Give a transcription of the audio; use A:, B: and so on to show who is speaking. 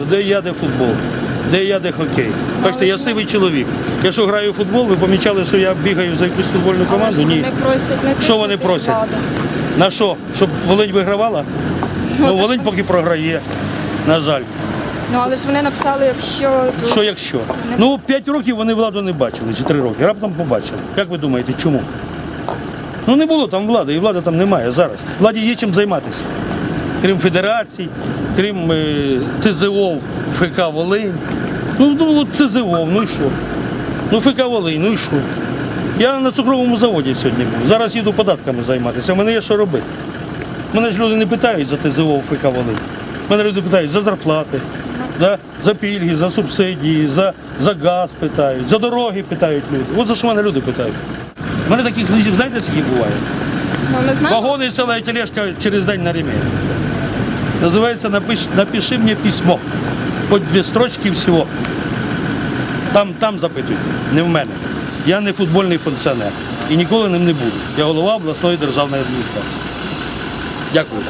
A: Де я, де футбол, де я, де хокей. Бачите, я сивий чоловік. Якщо граю в футбол, ви помічали, що я бігаю за якусь футбольну команду? Ні. Що вони просять? На що? Щоб Волинь вигравала? Ну, Волинь поки програє, на жаль.
B: Ну але ж вони написали, якщо
A: Що якщо? Ну, 5 років вони владу не бачили, чи 3 роки. Раптом побачили. Як ви думаєте, чому? Ну не було там влади, і влади там немає зараз. Владі є чим займатися. Крім федерацій, крім е, ТЗО ФК Волинь. Ну, ну ТЗО, ну і що? Ну ФК Волинь, ну і що? Я на цукровому заводі сьогодні був. Зараз їду податками займатися. У мене є що робити. Мене ж люди не питають за ТЗО в ФК Волинь. Мене люди питають за зарплати, да? за пільги, за субсидії, за, за газ питають, за дороги питають люди. От за що мене люди питають. У мене таких листів, знаєте, скільки буває?
B: ну,
A: Вагони і тележка через день на ремень. Називається «Напиш, «Напиши мені письмо». Хоч дві строчки всього. Там, там запитують, не в мене. Я не футбольний функціонер і ніколи ним не буду. Я голова обласної державної адміністрації. Дякую.